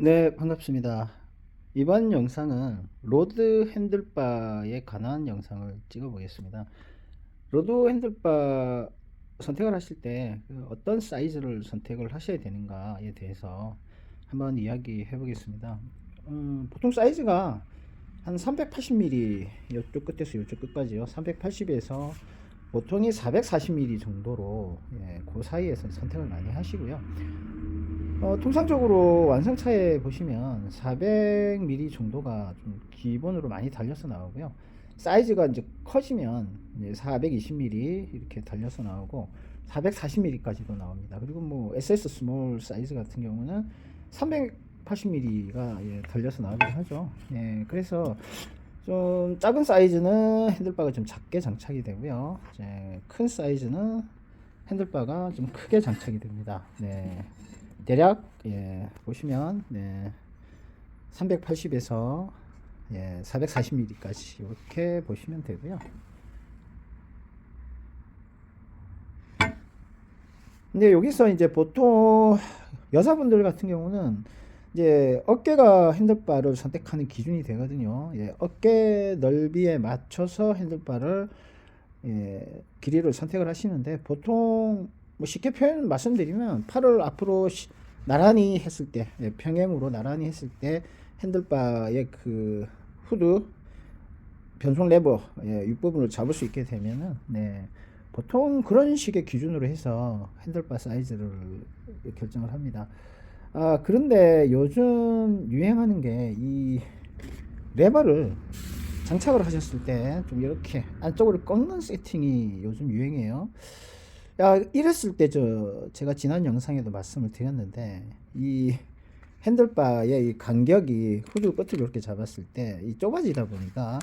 네, 반갑습니다. 이번 영상은 로드 핸들바에 관한 영상을 찍어 보겠습니다. 로드 핸들바 선택을 하실 때그 어떤 사이즈를 선택을 하셔야 되는가에 대해서 한번 이야기해 보겠습니다. 음, 보통 사이즈가 한 380mm 이쪽 끝에서 이쪽 끝까지요. 380에서 보통이 440mm 정도로 예, 그 사이에서 선택을 많이 하시고요. 어, 통상적으로 완성차에 보시면 400mm 정도가 좀 기본으로 많이 달려서 나오고요. 사이즈가 이제 커지면 이제 420mm 이렇게 달려서 나오고 440mm까지도 나옵니다. 그리고 뭐 SS 스몰 사이즈 같은 경우는 380mm가 예, 달려서 나오기도 하죠. 예, 그래서 좀 작은 사이즈는 핸들바가 좀 작게 장착이 되고요. 이제 큰 사이즈는 핸들바가 좀 크게 장착이 됩니다. 네. 대략 예, 보시면 네, 380에서 예, 440mm까지 이렇게 보시면 되고요. 근데 여기서 이제 보통 여자분들 같은 경우는 이제 어깨가 핸들바를 선택하는 기준이 되거든요. 예, 어깨 넓이에 맞춰서 핸들바를 예, 길이를 선택을 하시는데 보통 뭐 쉽게 표현 말씀드리면 팔을 앞으로 시- 나란히 했을 때 예, 평행으로 나란히 했을 때 핸들바의 그 후드 변속 레버 예, 윗부분을 잡을 수 있게 되면은 네, 보통 그런 식의 기준으로 해서 핸들바 사이즈를 결정을 합니다. 아 그런데 요즘 유행하는 게 이 레버를 장착을 하셨을 때 좀 이렇게 안쪽으로 꺾는 세팅이 요즘 유행이에요. 야, 이랬을 때 저 제가 지난 영상에도 말씀을 드렸는데 이 핸들바의 이 간격이 후드 끝을 이렇게 잡았을 때 이 좁아지다 보니까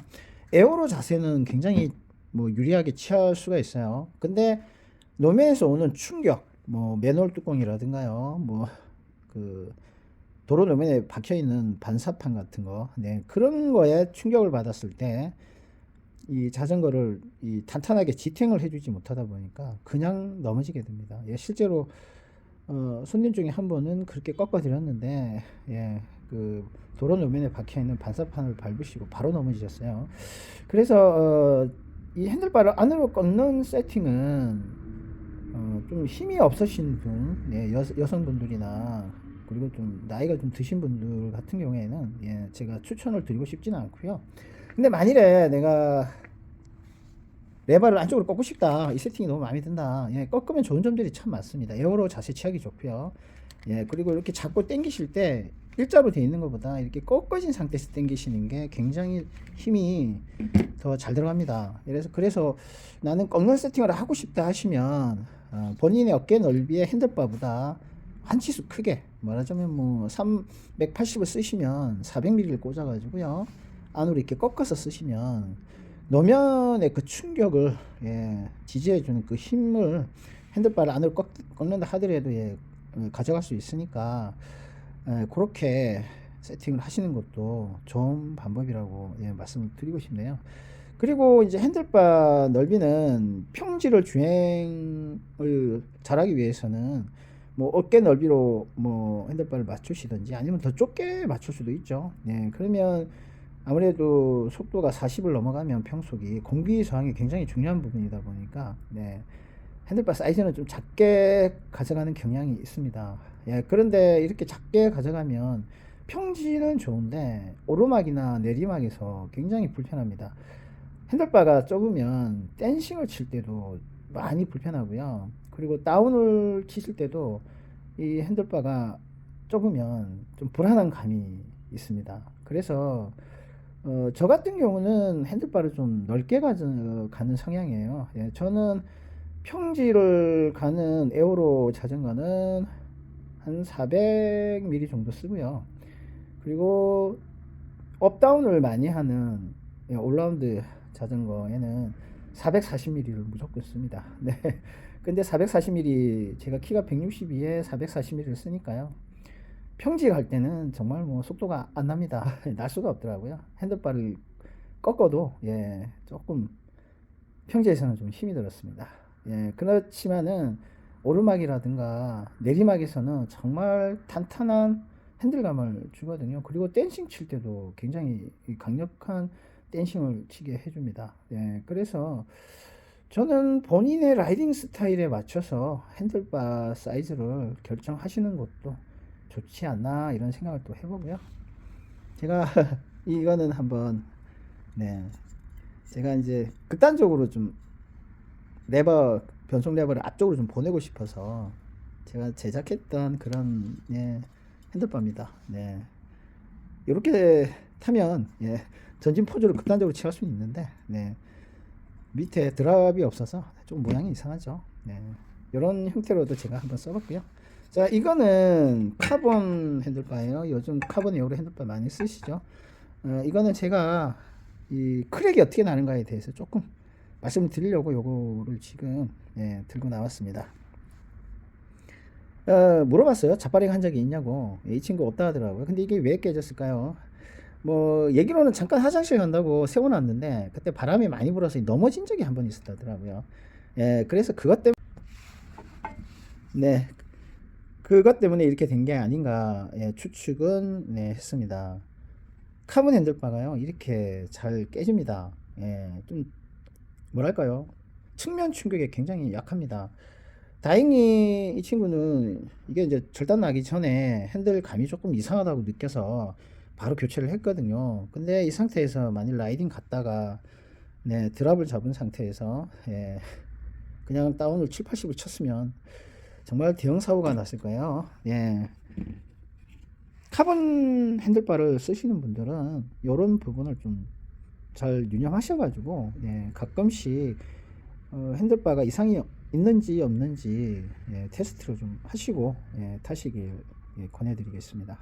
에어로 자세는 굉장히 뭐 유리하게 취할 수가 있어요. 근데 노면에서 오는 충격, 뭐 맨홀 뚜껑이라든가요, 뭐 그 도로 노면에 박혀 있는 반사판 같은 거, 네 그런 거에 충격을 받았을 때 이 자전거를 이 탄탄하게 지탱을 해주지 못하다 보니까 그냥 넘어지게 됩니다. 예, 실제로 어, 손님 중에 한 분은 그렇게 꺾어 드렸는데 예, 그 도로 노면에 박혀 있는 반사판을 밟으시고 바로 넘어지셨어요. 그래서 어, 이 핸들바를 안으로 꺾는 세팅은 어, 좀 힘이 없으신 분, 예, 여, 여성분들이나 그리고 좀 나이가 좀 드신 분들 같은 경우에는 예, 제가 추천을 드리고 싶지는 않고요. 근데 만일에 내가 레버를 안쪽으로 꺾고 싶다. 이 세팅이 너무 마음에 든다. 예, 꺾으면 좋은 점들이 참 많습니다. 에어로 자세 취하기 좋고요. 예, 그리고 이렇게 잡고 당기실 때 일자로 돼 있는 것보다 이렇게 꺾어진 상태에서 당기시는 게 굉장히 힘이 더 잘 들어갑니다. 그래서 그래서 나는 꺾는 세팅을 하고 싶다 하시면 어, 본인의 어깨 넓이의 핸들바보다 한 치수 크게 말하자면 뭐 380을 쓰시면 400mm를 꽂아가지고요 안으로 이렇게 꺾어서 쓰시면 노면의 그 충격을 예, 지지해주는 그 힘을 핸들바를 안으로 꺾, 꺾는다 하더라도 예, 어, 가져갈 수 있으니까 예, 그렇게 세팅을 하시는 것도 좋은 방법이라고 예, 말씀을 드리고 싶네요. 그리고 이제 핸들바 넓이는 평지를 주행을 잘하기 위해서는 뭐 어깨 넓이로 뭐 핸들바를 맞추시든지 아니면 더 좁게 맞출 수도 있죠. 네, 그러면 아무래도 속도가 40을 넘어가면 평속이 공기 저항이 굉장히 중요한 부분이다 보니까 네, 핸들바 사이즈는 좀 작게 가져가는 경향이 있습니다. 예, 그런데 이렇게 작게 가져가면 평지는 좋은데 오르막이나 내리막에서 굉장히 불편합니다. 핸들바가 좁으면 댄싱을 칠 때도 많이 불편하고요. 그리고 다운을 치실 때도 이 핸들바가 좁으면 좀 불안한 감이 있습니다. 그래서 어, 저 같은 경우는 핸들바를 좀 넓게 가져, 가는 성향이에요. 예, 저는 평지를 가는 에어로 자전거는 한 400mm 정도 쓰고요. 그리고 업다운을 많이 하는 예, 올라운드 자전거에는 440mm를 무조건 씁니다. 네. 근데 440mm 제가 키가 162에 440mm를 쓰니까요. 평지 갈 때는 정말 뭐 속도가 안 납니다. 날 수가 없더라고요. 핸들바를 꺾어도 예, 조금 평지에서는 좀 힘이 들었습니다. 예, 그렇지만은 오르막이라든가 내리막에서는 정말 탄탄한 핸들감을 주거든요. 그리고 댄싱 칠 때도 굉장히 이 강력한 댄싱을 치게 해줍니다. 예, 그래서 저는 본인의 라이딩 스타일에 맞춰서 핸들바 사이즈를 결정하시는 것도 좋지 않나 이런 생각을 또 해보고요. 제가 이거는 한번 네 제가 이제 극단적으로 좀 레버 변속 레버를 앞쪽으로 좀 보내고 싶어서 제가 제작했던 그런 예, 핸들바입니다. 네 이렇게 타면 예, 전진 포즈를 극단적으로 취할 수는 있는데 네 밑에 드랍이 없어서 좀 모양이 이상하죠. 네 이런 형태로도 제가 한번 써봤고요. 자 이거는 카본 핸들바예요. 요즘 카본 에어로 핸들바 많이 쓰시죠. 어, 이거는 제가 이 크랙이 어떻게 나는가에 대해서 조금 말씀을 드리려고 요거를 지금 예, 들고 나왔습니다. 어, 물어봤어요. 자빠링 한 적이 있냐고. 이 친구 없다 하더라고요. 근데 이게 왜 깨졌을까요? 뭐 얘기로는 잠깐 화장실 간다고 세워놨는데 그때 바람이 많이 불어서 넘어진 적이 한 번 있었다더라고요. 예, 그래서 그것 때문에 네, 그것 때문에 이렇게 된 게 아닌가 예, 추측은 네, 했습니다. 카본 핸들바가요 이렇게 잘 깨집니다. 예, 좀 뭐랄까요 측면 충격에 굉장히 약합니다. 다행히 이 친구는 이게 이제 절단 나기 전에 핸들 감이 조금 이상하다고 느껴서 바로 교체를 했거든요. 근데 이 상태에서 만일 라이딩 갔다가 네, 드랍을 잡은 상태에서 예, 그냥 다운을 7, 80을 쳤으면 정말 대형 사고가 났을 거예요. 예. 카본 핸들바를 쓰시는 분들은 이런 부분을 좀 잘 유념하셔가지고 예, 가끔씩 어, 핸들바가 이상이 있는지 없는지 예, 테스트를 좀 하시고 예, 타시길 예, 권해드리겠습니다.